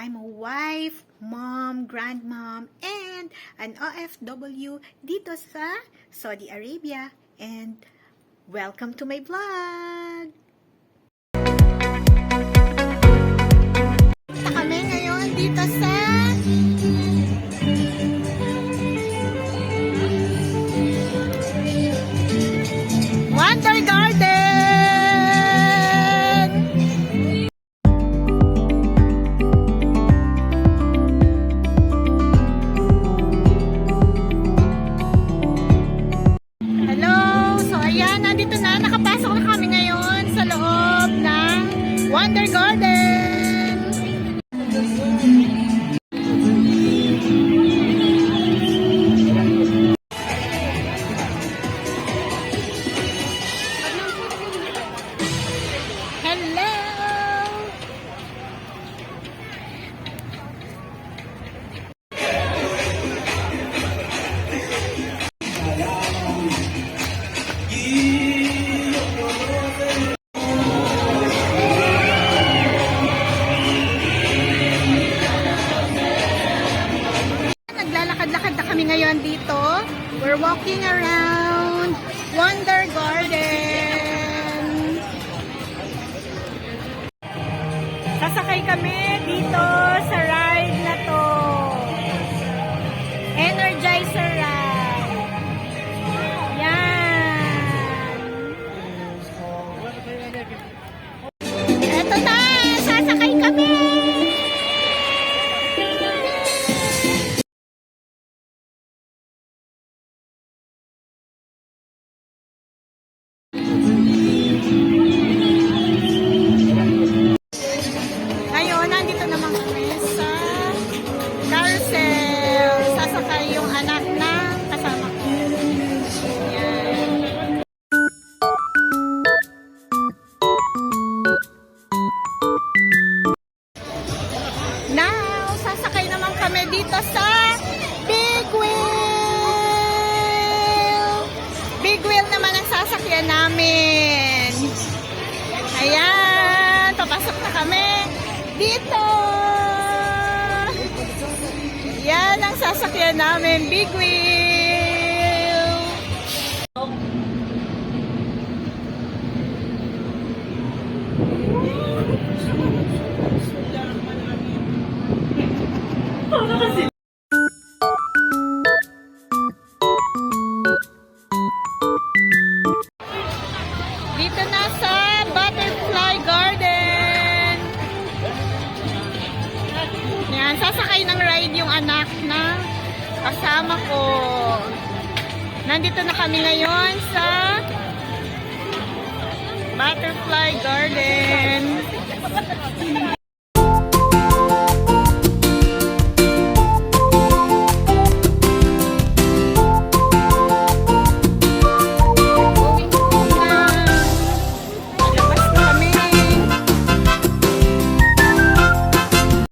I'm a wife, mom, grandmom, and an OFW dito sa Saudi Arabia. And welcome to my vlog! Kami ngayon dito sa Hello! Naglalakad-lakad na kami ngayon dito. We're walking around Wonder Garden. Kami dito kami dito sa Big Wheel. Big Wheel naman ang sasakyan namin. Ayan, papasok na kami dito. Yan ang sasakyan namin, Big Wheel. anak na kasama ko. Nandito na kami ngayon sa Butterfly Garden.